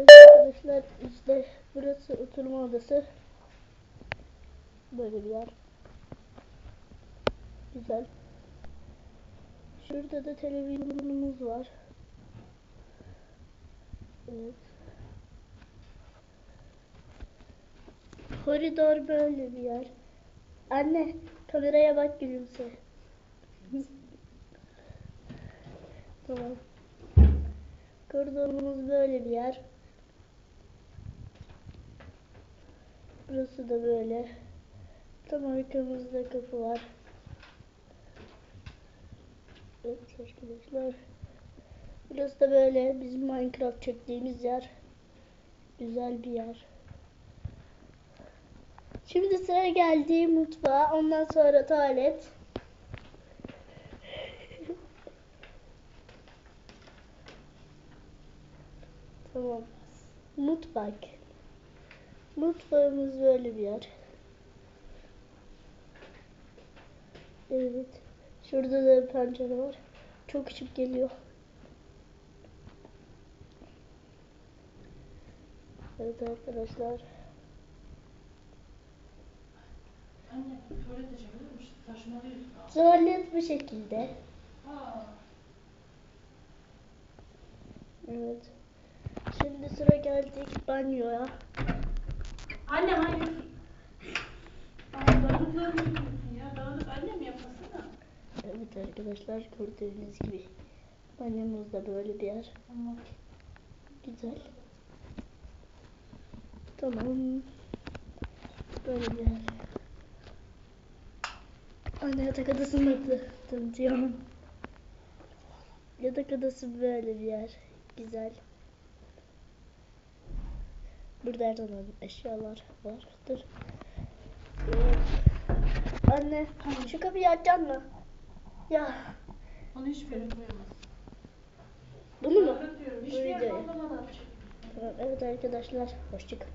Arkadaşlar işte burası oturma odası. Böyle bir yer. Güzel. Şurada da televizyonumuz var. Evet. Koridor böyle bir yer. Anne kameraya bak gülümse. tamam. Koridorumuz böyle bir yer. Burası da böyle. Tam arkamızda kapı var. Evet arkadaşlar. Burası da böyle bizim Minecraft çektiğimiz yer. Güzel bir yer. Şimdi sıra geldi mutfağa. Ondan sonra tuvalet. tamam. Mutfak. Mutfağımız böyle bir yer. Evet. Şurada da pencere var. Çok ışık geliyor. Evet arkadaşlar. Tuvalet bu şekilde. Evet. Şimdi sıra geldik banyoya. Anne hayır. Aa, dağınıklar mı yapıyorsun ya? Dağınık annem yapmasana. Evet arkadaşlar gördüğünüz gibi banyomuz da böyle bir yer. Tamam. Güzel. Tamam. Böyle bir yer. Anne yatak odasını da tanıtıyorum. Yatak odası böyle bir yer. Güzel. Burada her zaman eşyalar vardır. Anne şu kapıyı açacaksın mı? Ya Onu hiçbir yere koyamaz. bunu mu? Hiçbir yere çek. Evet arkadaşlar hoşçakalın.